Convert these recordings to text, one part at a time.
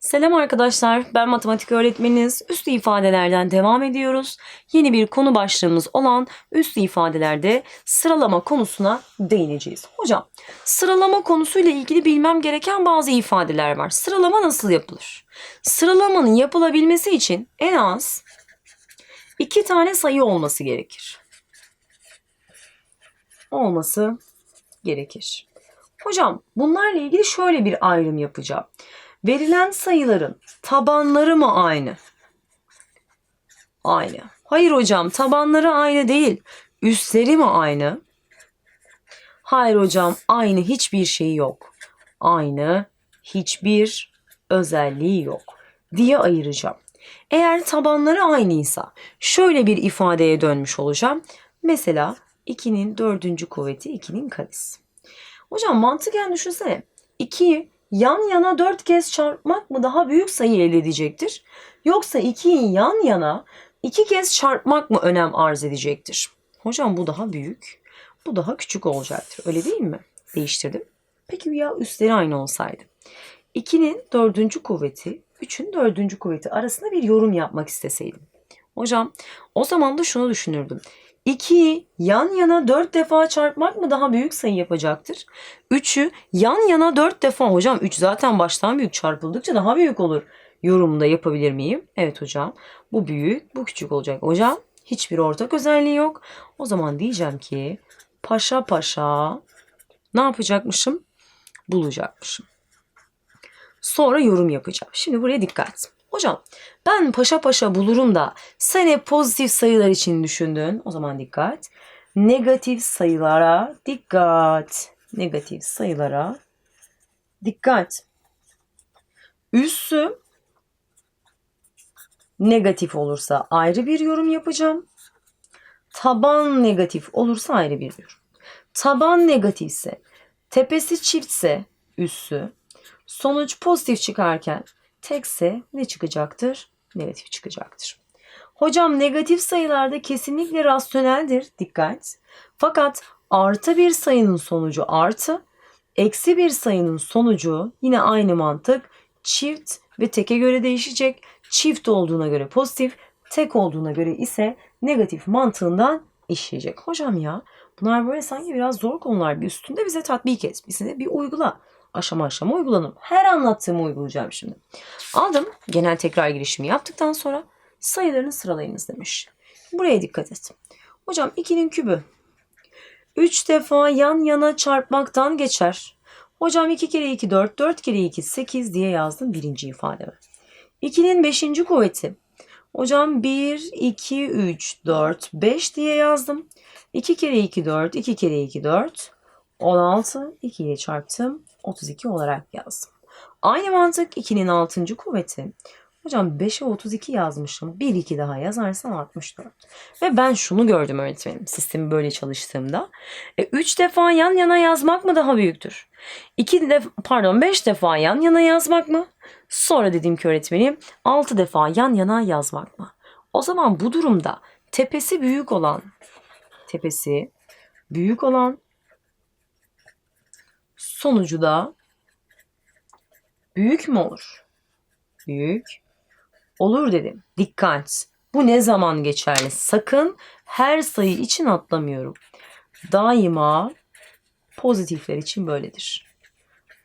Selam arkadaşlar, ben matematik öğretmeniniz. Üslü ifadelerden devam ediyoruz. Yeni bir konu başlığımız olan üslü ifadelerde sıralama konusuna değineceğiz. Hocam, sıralama konusuyla ilgili bilmem gereken bazı ifadeler var. Sıralama nasıl yapılır? Sıralamanın yapılabilmesi için en az iki tane sayı olması gerekir. Olması gerekir. Hocam, bunlarla ilgili şöyle bir ayrım yapacağım. Verilen sayıların tabanları mı aynı? Aynı. Hayır hocam tabanları aynı değil. Üstleri mi aynı? Hayır hocam aynı hiçbir şeyi yok. Aynı hiçbir özelliği yok diye ayıracağım. Eğer tabanları aynıysa şöyle bir ifadeye dönmüş olacağım. Mesela 2'nin dördüncü kuvveti 2'nin karesi. Hocam mantıken düşünsene. 2'yi yan yana 4 kez çarpmak mı daha büyük sayı elde edecektir? Yoksa 2'yi yan yana 2 kez çarpmak mı önem arz edecektir? Hocam bu daha büyük, bu daha küçük olacaktır. Öyle değil mi? Değiştirdim. Peki ya üstleri aynı olsaydı? 2'nin dördüncü kuvveti, 3'ün dördüncü kuvveti arasında bir yorum yapmak isteseydim. Hocam o zaman da şunu düşünürdüm. 2'yi yan yana 4 defa çarpmak mı daha büyük sayı yapacaktır? 3'ü yan yana 4 defa hocam 3 zaten baştan büyük çarpıldıkça daha büyük olur. Yorumda yapabilir miyim? Evet hocam. Bu büyük, bu küçük olacak. Hocam hiçbir ortak özelliği yok. O zaman diyeceğim ki paşa paşa ne yapacakmışım? Bulacakmışım. Sonra yorum yapacağım. Şimdi buraya dikkat. Hocam ben paşa paşa bulurum da sen pozitif sayılar için düşündün. O zaman dikkat. Negatif sayılara dikkat. Negatif sayılara dikkat. Üssü negatif olursa ayrı bir yorum yapacağım. Taban negatif olursa ayrı bir yorum. Taban negatifse, tepesi çiftse üssü, sonuç pozitif çıkarken tekse ne çıkacaktır? Negatif çıkacaktır. Hocam negatif sayılarda kesinlikle rasyoneldir. Dikkat. Fakat artı bir sayının sonucu artı, eksi bir sayının sonucu yine aynı mantık çift ve teke göre değişecek. Çift olduğuna göre pozitif, tek olduğuna göre ise negatif mantığından işleyecek. Hocam ya bunlar böyle sanki biraz zor konular. Bir üstünde bize tatbik et. Bize bir uygula aşama aşama uygulanım. Her anlattığımı uygulayacağım şimdi. Aldım. Genel tekrar girişimi yaptıktan sonra sayılarını sıralayınız demiş. Buraya dikkat et. Hocam 2'nin kübü 3 defa yan yana çarpmaktan geçer. Hocam 2 kere 2 4, 4 kere 2 8 diye yazdım birinci ifademe. 2'nin 5. kuvveti. Hocam 1, 2, 3, 4, 5 diye yazdım. 2 kere 2 4, 2 kere 2 4, 16, 2 ile çarptım. 32 olarak yazdım. Aynı mantık 2'nin 6. kuvveti. Hocam 5'e 32 yazmışım. 1 2 daha yazarsam 64. Ve ben şunu gördüm öğretmenim sistemi böyle çalıştığımda. E, 3 defa yan yana yazmak mı daha büyüktür? 2 de pardon 5 defa yan yana yazmak mı? Sonra dedim ki öğretmenim 6 defa yan yana yazmak mı? O zaman bu durumda tepesi büyük olan tepesi büyük olan sonucu da büyük mü olur? Büyük olur dedim. Dikkat. Bu ne zaman geçerli? Sakın her sayı için atlamıyorum. Daima pozitifler için böyledir.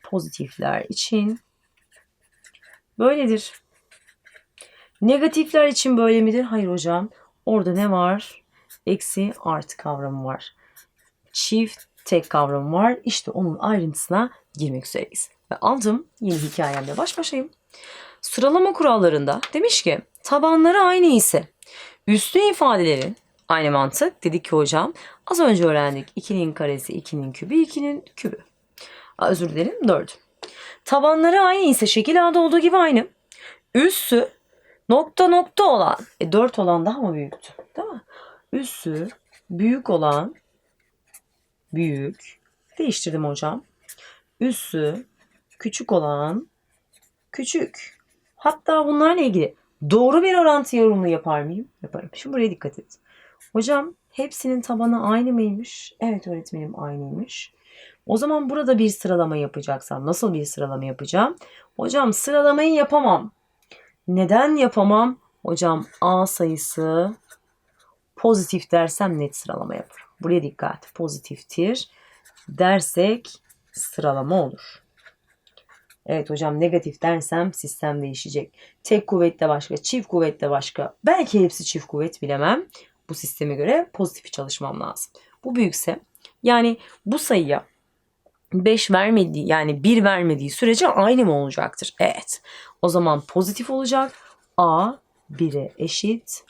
Pozitifler için böyledir. Negatifler için böyle midir? Hayır hocam. Orada ne var? Eksi artı kavramı var. Çift tek kavramı var. İşte onun ayrıntısına girmek üzereyiz. Ve aldım yeni hikayemle baş başayım. Sıralama kurallarında demiş ki tabanları aynı ise üstü ifadelerin aynı mantık dedik ki hocam az önce öğrendik 2'nin karesi 2'nin kübü 2'nin kübü. Aa, özür dilerim 4. Tabanları aynı ise şekil A'da olduğu gibi aynı. Üssü nokta nokta olan e, 4 olan daha mı büyüktü? Değil mi? Üssü büyük olan büyük değiştirdim hocam. Üssü küçük olan küçük. Hatta bunlarla ilgili doğru bir orantı yorumu yapar mıyım? Yaparım. Şimdi buraya dikkat et. Hocam hepsinin tabanı aynı mıymış? Evet öğretmenim aynıymış. O zaman burada bir sıralama yapacaksam nasıl bir sıralama yapacağım? Hocam sıralamayı yapamam. Neden yapamam? Hocam A sayısı pozitif dersem net sıralama yaparım. Buraya dikkat. Pozitiftir dersek sıralama olur. Evet hocam negatif dersem sistem değişecek. Tek kuvvetle başka, çift kuvvetle başka. Belki hepsi çift kuvvet bilemem. Bu sisteme göre pozitif çalışmam lazım. Bu büyükse yani bu sayıya 5 vermediği yani 1 vermediği sürece aynı mı olacaktır? Evet. O zaman pozitif olacak. A 1'e eşit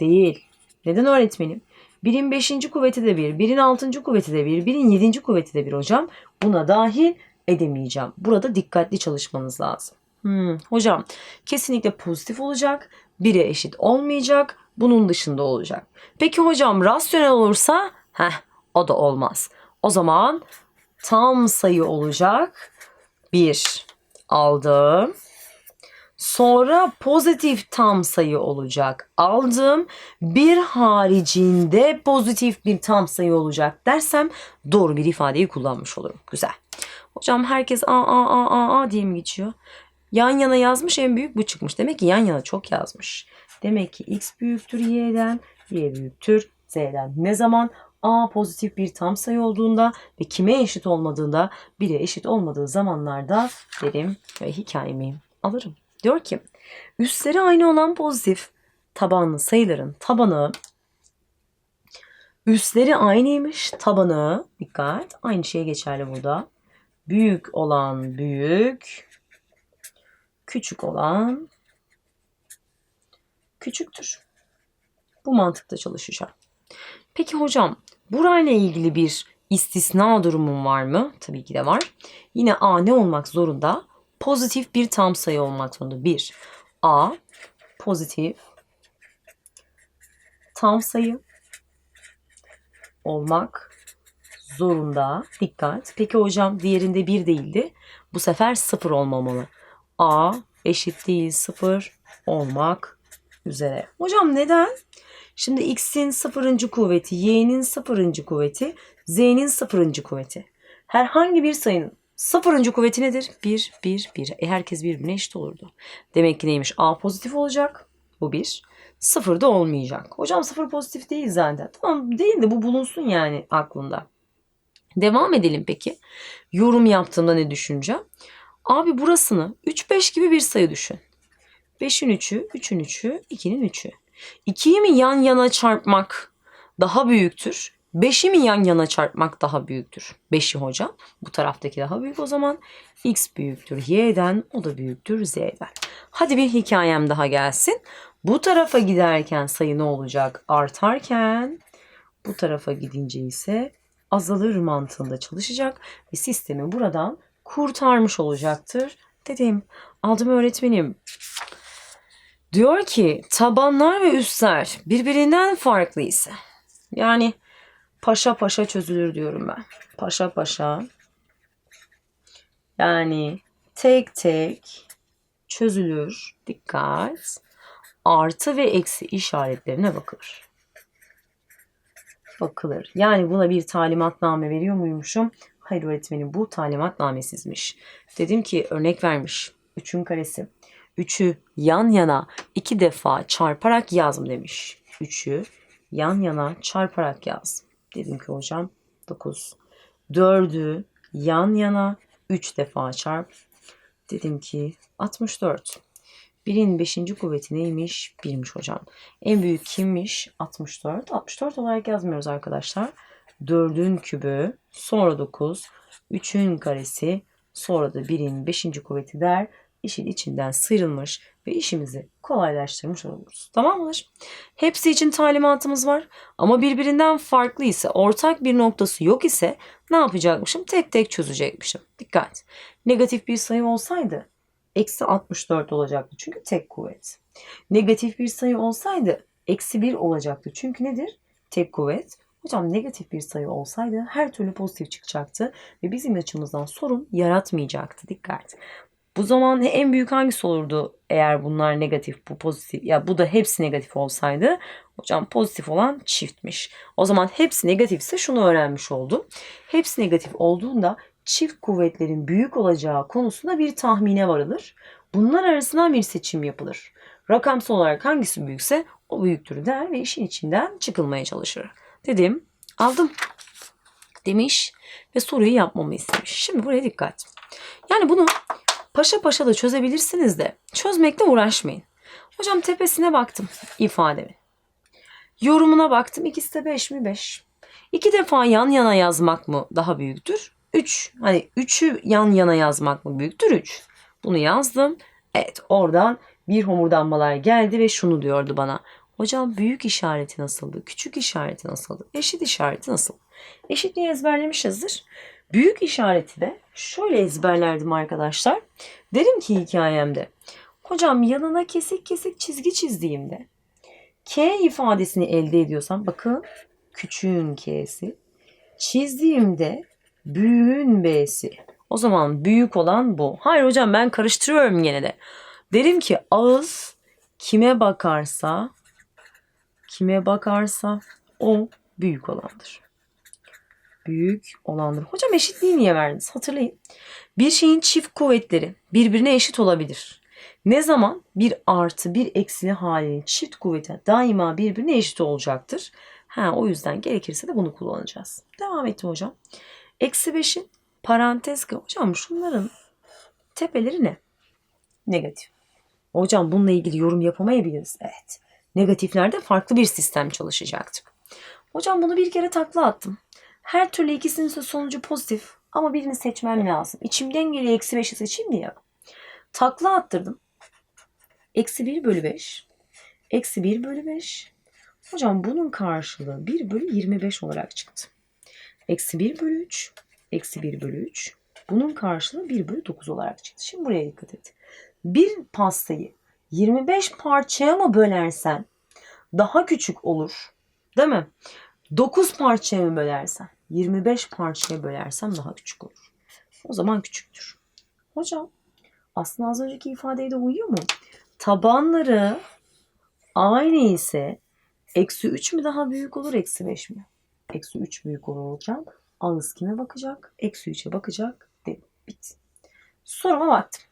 değil. Neden öğretmenim? 1'in 5. kuvveti de 1, 1'in 6. kuvveti de 1, 1'in 7. kuvveti de 1 hocam. Buna dahil edemeyeceğim. Burada dikkatli çalışmanız lazım. Hmm, hocam kesinlikle pozitif olacak. 1'e eşit olmayacak. Bunun dışında olacak. Peki hocam rasyonel olursa heh, o da olmaz. O zaman tam sayı olacak. 1 aldım. Sonra pozitif tam sayı olacak. Aldım. Bir haricinde pozitif bir tam sayı olacak dersem doğru bir ifadeyi kullanmış olurum. Güzel. Hocam herkes a a a a a diye mi geçiyor? Yan yana yazmış en büyük bu çıkmış. Demek ki yan yana çok yazmış. Demek ki x büyüktür y'den, y büyüktür z'den. Ne zaman? A pozitif bir tam sayı olduğunda ve kime eşit olmadığında, bire eşit olmadığı zamanlarda derim ve hikayemi alırım. Diyor ki üstleri aynı olan pozitif tabanlı sayıların tabanı üstleri aynıymış tabanı dikkat aynı şey geçerli burada. Büyük olan büyük küçük olan küçüktür. Bu mantıkta çalışacağım. Peki hocam burayla ilgili bir istisna durumum var mı? Tabii ki de var. Yine A ne olmak zorunda? Pozitif bir tam sayı olmak zorunda. 1. A pozitif tam sayı olmak zorunda. Dikkat. Peki hocam diğerinde 1 değildi. Bu sefer 0 olmamalı. A eşit değil 0 olmak üzere. Hocam neden? Şimdi x'in sıfırıncı kuvveti, y'nin sıfırıncı kuvveti, z'nin sıfırıncı kuvveti. Herhangi bir sayının sıfırıncı kuvveti nedir? 1, 1, 1. E herkes birbirine eşit olurdu. Demek ki neymiş? A pozitif olacak. Bu 1. Sıfır da olmayacak. Hocam sıfır pozitif değil zaten. Tamam değil de bu bulunsun yani aklında. Devam edelim peki. Yorum yaptığımda ne düşüneceğim? Abi burasını 3, 5 gibi bir sayı düşün. 5'in 3'ü, 3'ün 3'ü, 2'nin 3'ü. 2'yi mi yan yana çarpmak daha büyüktür? 5'i mi yan yana çarpmak daha büyüktür? 5'i hocam. Bu taraftaki daha büyük o zaman. X büyüktür y'den, o da büyüktür z'den. Hadi bir hikayem daha gelsin. Bu tarafa giderken sayı ne olacak? Artarken bu tarafa gidince ise azalır mantığında çalışacak ve sistemi buradan kurtarmış olacaktır. Dedim aldım öğretmenim. Diyor ki tabanlar ve üstler birbirinden farklı ise yani paşa paşa çözülür diyorum ben. Paşa paşa yani tek tek çözülür. Dikkat. Artı ve eksi işaretlerine bakılır. Bakılır. Yani buna bir talimatname veriyor muymuşum? Hayır öğretmenim bu talimatnamesizmiş. Dedim ki örnek vermiş. 3'ün karesi. 3'ü yan yana iki defa çarparak yazım demiş. 3'ü yan yana çarparak yaz. Dedim ki hocam 9. 4'ü yan yana 3 defa çarp. Dedim ki 64. 1'in 5. kuvveti neymiş? 1'miş hocam. En büyük kimmiş? 64. 64 olarak yazmıyoruz arkadaşlar. 4'ün kübü, sonra 9, 3'ün karesi, sonra da 1'in 5. kuvveti der. İşin içinden sıyrılmış ve işimizi kolaylaştırmış oluruz. Tamam mıdır? Hepsi için talimatımız var ama birbirinden farklı ise, ortak bir noktası yok ise ne yapacakmışım? Tek tek çözecekmişim. Dikkat. Negatif bir sayı olsaydı eksi 64 olacaktı çünkü tek kuvvet. Negatif bir sayı olsaydı eksi 1 olacaktı çünkü nedir? Tek kuvvet. Hocam negatif bir sayı olsaydı her türlü pozitif çıkacaktı ve bizim açımızdan sorun yaratmayacaktı. Dikkat. Bu zaman en büyük hangisi olurdu eğer bunlar negatif bu pozitif ya bu da hepsi negatif olsaydı hocam pozitif olan çiftmiş. O zaman hepsi negatifse şunu öğrenmiş oldum. Hepsi negatif olduğunda çift kuvvetlerin büyük olacağı konusunda bir tahmine varılır. Bunlar arasından bir seçim yapılır. Rakamsal olarak hangisi büyükse o büyüktür der ve işin içinden çıkılmaya çalışır. Dedim aldım demiş ve soruyu yapmamı istemiş. Şimdi buraya dikkat. Yani bunu paşa paşa da çözebilirsiniz de çözmekle uğraşmayın. Hocam tepesine baktım ifademi. Yorumuna baktım ikisi de 5 mi 5. İki defa yan yana yazmak mı daha büyüktür? 3. Hani 3'ü yan yana yazmak mı büyüktür? 3. Bunu yazdım. Evet oradan bir homurdanmalar geldi ve şunu diyordu bana. Hocam büyük işareti nasıldı? Küçük işareti nasıldı? Eşit işareti nasıl? Eşitliği ezberlemişizdir. Büyük işareti de şöyle ezberlerdim arkadaşlar. Derim ki hikayemde. Hocam yanına kesik kesik çizgi çizdiğimde K ifadesini elde ediyorsam bakın küçüğün K'si çizdiğimde büyüğün B'si. O zaman büyük olan bu. Hayır hocam ben karıştırıyorum gene de. Derim ki ağız kime bakarsa kime bakarsa o büyük olandır. Büyük olandır. Hocam eşitliği niye verdiniz? Hatırlayın. Bir şeyin çift kuvvetleri birbirine eşit olabilir. Ne zaman bir artı bir eksili halinin çift kuvveti daima birbirine eşit olacaktır. Ha, o yüzden gerekirse de bunu kullanacağız. Devam ettim hocam. Eksi 5'in parantez hocam şunların tepeleri ne? Negatif. Hocam bununla ilgili yorum yapamayabiliriz. Evet. Negatiflerde farklı bir sistem çalışacaktı. Hocam bunu bir kere takla attım. Her türlü ikisinin sonucu pozitif ama birini seçmem lazım. İçimden geliyor eksi 5'i seçeyim diye. Takla attırdım. Eksi 1 bölü 5. Eksi 1 bölü 5. Hocam bunun karşılığı 1 bölü 25 olarak çıktı. Eksi 1 bölü 3. Eksi 1 bölü 3. Bunun karşılığı 1 bölü 9 olarak çıktı. Şimdi buraya dikkat et. Bir pastayı 25 parçaya mı bölersen daha küçük olur. Değil mi? 9 parçaya mı bölersen 25 parçaya bölersem daha küçük olur. O zaman küçüktür. Hocam aslında az önceki ifadeye uyuyor mu? Tabanları aynı ise eksi 3 mü daha büyük olur eksi 5 mi? Eksi 3 büyük olur hocam. Ağız kime bakacak? Eksi 3'e bakacak. Değil. Bit. Soruma baktım.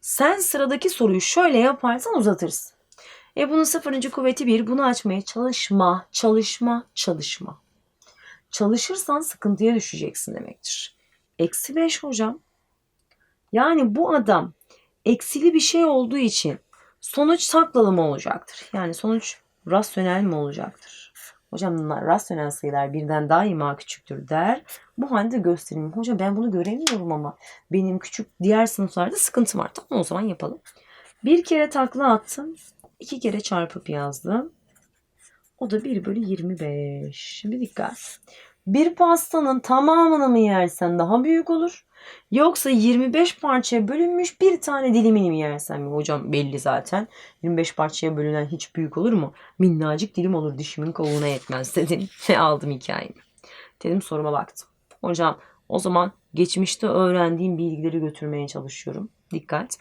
Sen sıradaki soruyu şöyle yaparsan uzatırsın. E bunun sıfırıncı kuvveti bir. Bunu açmaya çalışma, çalışma, çalışma. Çalışırsan sıkıntıya düşeceksin demektir. Eksi 5 hocam. Yani bu adam eksili bir şey olduğu için sonuç saklalı mı olacaktır? Yani sonuç rasyonel mi olacaktır? Hocam rasyonel sayılar birden daima küçüktür der. Bu halde göstereyim. Hocam ben bunu göremiyorum ama benim küçük diğer sınıflarda sıkıntım var. Tamam o zaman yapalım. Bir kere takla attım. İki kere çarpıp yazdım. O da 1 bölü 25. Şimdi dikkat. Bir pastanın tamamını mı yersen daha büyük olur? Yoksa 25 parçaya bölünmüş bir tane dilimini mi yersen mi? Hocam belli zaten. 25 parçaya bölünen hiç büyük olur mu? Minnacık dilim olur dişimin kavuğuna yetmez dedim. Ve aldım hikayemi. Dedim soruma baktım. Hocam o zaman geçmişte öğrendiğim bilgileri götürmeye çalışıyorum. Dikkat.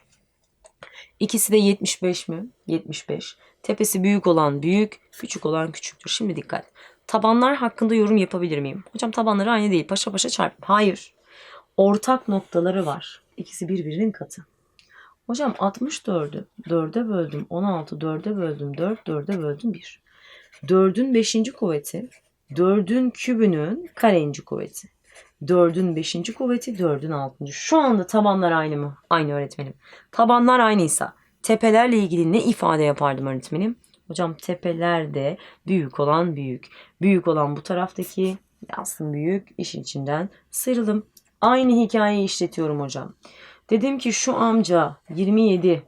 İkisi de 75 mi? 75. Tepesi büyük olan büyük, küçük olan küçüktür. Şimdi dikkat. Tabanlar hakkında yorum yapabilir miyim? Hocam tabanları aynı değil. Paşa paşa çarp. Hayır. Ortak noktaları var. İkisi birbirinin katı. Hocam 64'ü 4'e böldüm. 16 4'e böldüm. 4 4'e böldüm 1. 4'ün 5. kuvveti 4'ün kübünün karenci kuvveti. 4'ün 5. kuvveti 4'ün 6. Şu anda tabanlar aynı mı? Aynı öğretmenim. Tabanlar aynıysa tepelerle ilgili ne ifade yapardım öğretmenim? Hocam tepelerde büyük olan büyük. Büyük olan bu taraftaki yazsın büyük işin içinden sıyrıldım. Aynı hikayeyi işletiyorum hocam. Dedim ki şu amca 27.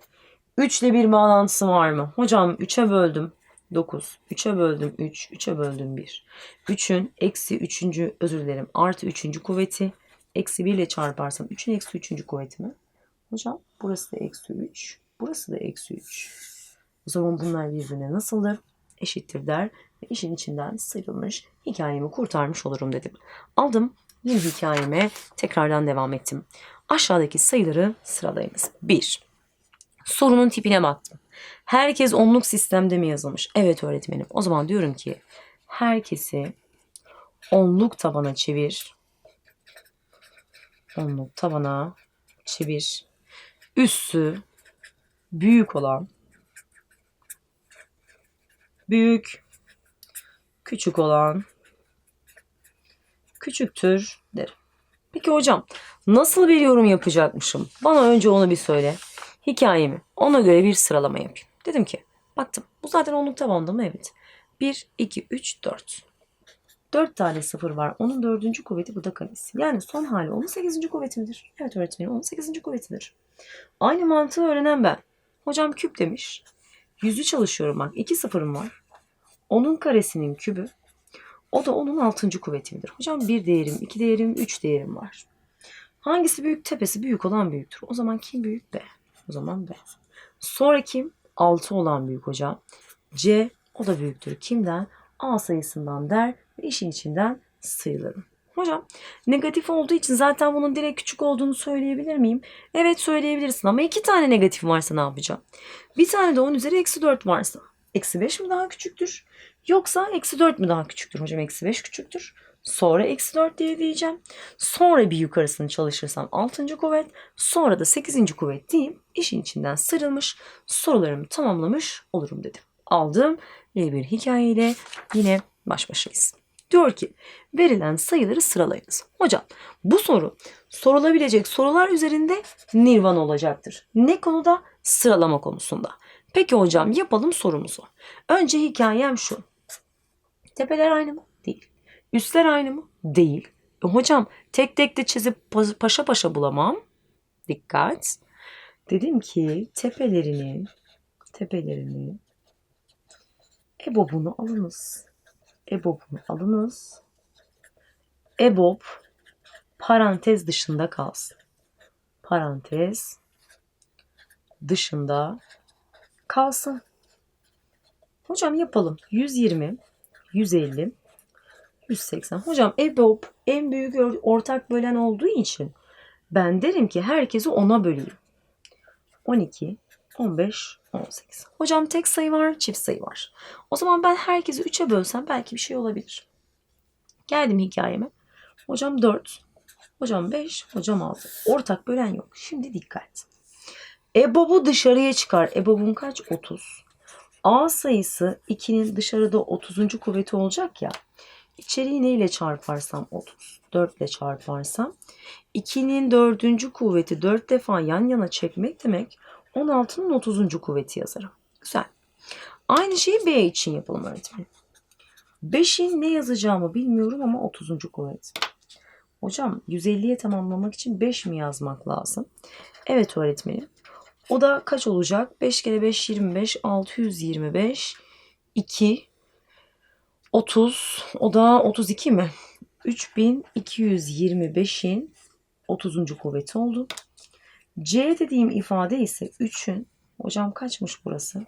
3 ile bir bağlantısı var mı? Hocam 3'e böldüm. 9. 3'e böldüm 3. 3'e böldüm 1. 3'ün eksi 3. özür dilerim artı 3. kuvveti. Eksi 1 ile çarparsam 3'ün eksi 3. kuvveti mi? Hocam burası da eksi 3. Burası da eksi 3. O zaman bunlar birbirine nasıldır? Eşittir der ve işin içinden sıyrılmış hikayemi kurtarmış olurum dedim. Aldım yeni hikayeme tekrardan devam ettim. Aşağıdaki sayıları sıralayınız. 1. Sorunun tipine baktım. Herkes onluk sistemde mi yazılmış? Evet öğretmenim. O zaman diyorum ki herkesi onluk tabana çevir. Onluk tabana çevir. Üssü büyük olan büyük küçük olan küçüktür derim. Peki hocam nasıl bir yorum yapacakmışım? Bana önce onu bir söyle. Hikayemi ona göre bir sıralama yapayım. Dedim ki baktım bu zaten onluk tabanda mı? Evet. 1, 2, 3, 4. 4 tane sıfır var. Onun dördüncü kuvveti burada karesi. Yani son hali onun 8. kuvveti? Evet öğretmenim onun 8. kuvvetidir. Aynı mantığı öğrenen ben. Hocam küp demiş. Yüzü çalışıyorum bak. 2 sıfırım var. Onun karesinin kübü. O da onun 6. kuvveti midir? Hocam 1 değerim, 2 değerim, 3 değerim var. Hangisi büyük? Tepesi büyük olan büyüktür. O zaman kim büyük? B. O zaman B. Sonra kim? 6 olan büyük hocam. C o da büyüktür. Kimden? A sayısından der ve işin içinden sıyrılırım. Hocam negatif olduğu için zaten bunun direkt küçük olduğunu söyleyebilir miyim? Evet söyleyebilirsin ama iki tane negatif varsa ne yapacağım? Bir tane de 10 üzeri eksi 4 varsa. Eksi 5 mi daha küçüktür? Yoksa eksi 4 mü daha küçüktür? Hocam eksi 5 küçüktür. Sonra eksi 4 diye diyeceğim. Sonra bir yukarısını çalışırsam 6. kuvvet. Sonra da 8. kuvvet diyeyim. İşin içinden sıyrılmış sorularımı tamamlamış olurum dedim. Aldım ve bir hikayeyle yine baş başayız. Diyor ki verilen sayıları sıralayınız. Hocam bu soru sorulabilecek sorular üzerinde nirvan olacaktır. Ne konuda? Sıralama konusunda. Peki hocam yapalım sorumuzu. Önce hikayem şu. Tepeler aynı mı? Üstler aynı mı? Değil. E hocam tek tek de çizip pa- paşa paşa bulamam. Dikkat. Dedim ki tepelerinin tepelerinin EBOB'unu alınız. EBOB'unu alınız. EBOB parantez dışında kalsın. Parantez dışında kalsın. Hocam yapalım. 120, 150, 180. Hocam EBOB en büyük or- ortak bölen olduğu için ben derim ki herkesi ona böleyim. 12, 15, 18. Hocam tek sayı var, çift sayı var. O zaman ben herkesi 3'e bölsem belki bir şey olabilir. Geldim hikayeme. Hocam 4, hocam 5, hocam 6. Ortak bölen yok. Şimdi dikkat. EBOB'u dışarıya çıkar. EBOB'un kaç? 30. A sayısı 2'nin dışarıda 30. kuvveti olacak ya. İçeriği neyle çarparsam 30. 4 ile çarparsam 2'nin 4. kuvveti 4 defa yan yana çekmek demek 16'nın 30. kuvveti yazarım. Güzel. Aynı şeyi B için yapalım öğretmenim. 5'in ne yazacağımı bilmiyorum ama 30. kuvvet. Hocam 150'ye tamamlamak için 5 mi yazmak lazım? Evet öğretmenim. O da kaç olacak? 5 kere 5 25, 625, 2, 30. O da 32 mi? 3225'in 30. kuvveti oldu. C dediğim ifade ise 3'ün hocam kaçmış burası?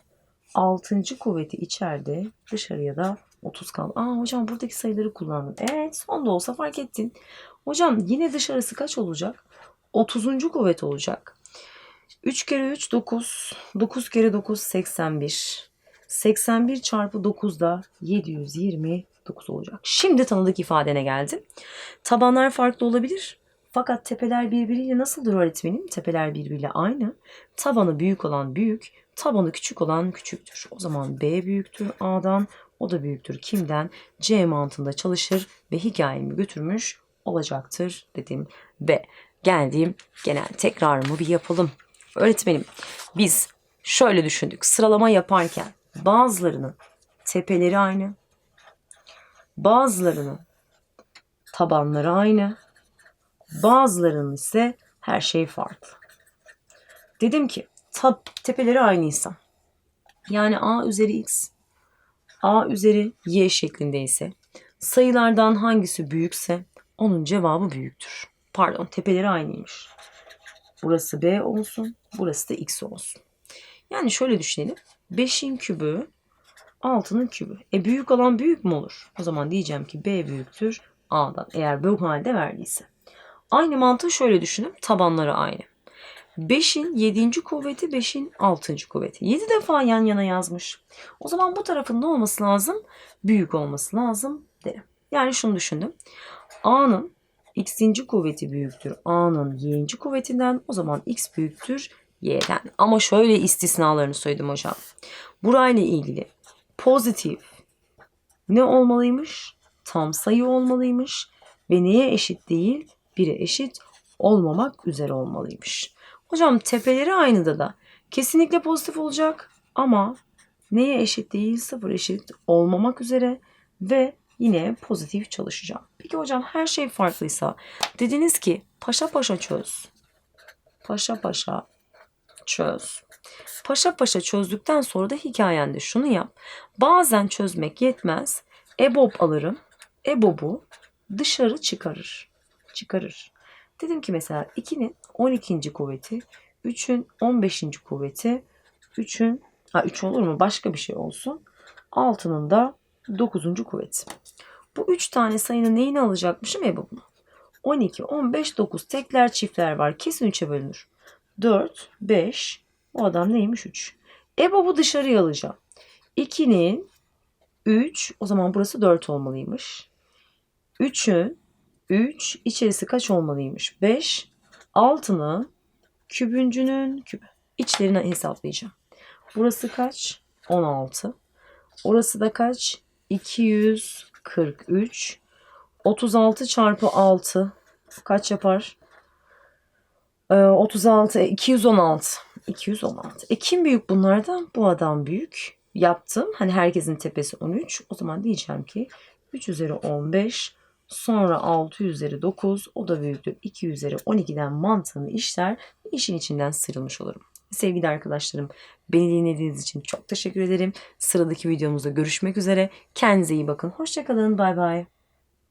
6. kuvveti içeride dışarıya da 30 kaldı. Aa hocam buradaki sayıları kullandım. Evet son da olsa fark ettin. Hocam yine dışarısı kaç olacak? 30. kuvvet olacak. 3 kere 3 9. 9 kere 9 81. 81 çarpı 9 da 729 olacak. Şimdi tanıdık ifadene geldi. Tabanlar farklı olabilir. Fakat tepeler birbiriyle nasıldır öğretmenim? Tepeler birbiriyle aynı. Tabanı büyük olan büyük, tabanı küçük olan küçüktür. O zaman B büyüktür A'dan, o da büyüktür kimden? C mantığında çalışır ve hikayemi götürmüş olacaktır dedim. Ve geldiğim genel tekrarımı bir yapalım. Öğretmenim biz şöyle düşündük. Sıralama yaparken bazılarının tepeleri aynı, bazılarının tabanları aynı, bazılarının ise her şey farklı. Dedim ki tab tepeleri aynıysa yani a üzeri x, a üzeri y şeklinde ise sayılardan hangisi büyükse onun cevabı büyüktür. Pardon tepeleri aynıymış. Burası b olsun, burası da x olsun. Yani şöyle düşünelim. 5'in kübü 6'nın kübü. E büyük olan büyük mü olur? O zaman diyeceğim ki b büyüktür a'dan eğer bu halde verdiyse. Aynı mantığı şöyle düşünün. Tabanları aynı. 5'in 7. kuvveti 5'in 6. kuvveti. 7 defa yan yana yazmış. O zaman bu tarafın ne olması lazım? Büyük olması lazım derim. Yani şunu düşündüm. A'nın x'inci kuvveti büyüktür. A'nın y'inci kuvvetinden o zaman x büyüktür y'den. Ama şöyle istisnalarını söyledim hocam. Burayla ilgili pozitif ne olmalıymış? Tam sayı olmalıymış ve neye eşit değil? 1'e eşit olmamak üzere olmalıymış. Hocam tepeleri aynıda da kesinlikle pozitif olacak ama neye eşit değil? 0 eşit olmamak üzere ve yine pozitif çalışacağım. Peki hocam her şey farklıysa dediniz ki paşa paşa çöz. Paşa paşa çöz. Paşa paşa çözdükten sonra da hikayende şunu yap. Bazen çözmek yetmez. EBOB alırım. EBOB'u dışarı çıkarır. Çıkarır. Dedim ki mesela 2'nin 12. kuvveti, 3'ün 15. kuvveti, 3'ün ha 3 olur mu? Başka bir şey olsun. 6'nın da 9. kuvveti. Bu 3 tane sayının neyini alacakmışım EBOB'unu? 12, 15, 9 tekler çiftler var. Kesin 3'e bölünür. 4, 5. O adam neymiş 3. EBOB'u dışarıya alacağım. 2'nin 3 o zaman burası 4 olmalıymış. 3'ün 3 içerisi kaç olmalıymış? 5. 6'nın kübüncünün kübü. İçlerini hesaplayacağım. Burası kaç? 16. Orası da kaç? 243. 36 çarpı 6 kaç yapar? Ee, 36, e, 216. 216. E kim büyük bunlardan? Bu adam büyük. Yaptım. Hani herkesin tepesi 13. O zaman diyeceğim ki 3 üzeri 15 sonra 6 üzeri 9 o da büyüktür. 2 üzeri 12'den mantığını işler. işin içinden sıyrılmış olurum. Sevgili arkadaşlarım beni dinlediğiniz için çok teşekkür ederim. Sıradaki videomuzda görüşmek üzere. Kendinize iyi bakın. Hoşçakalın. Bay bay.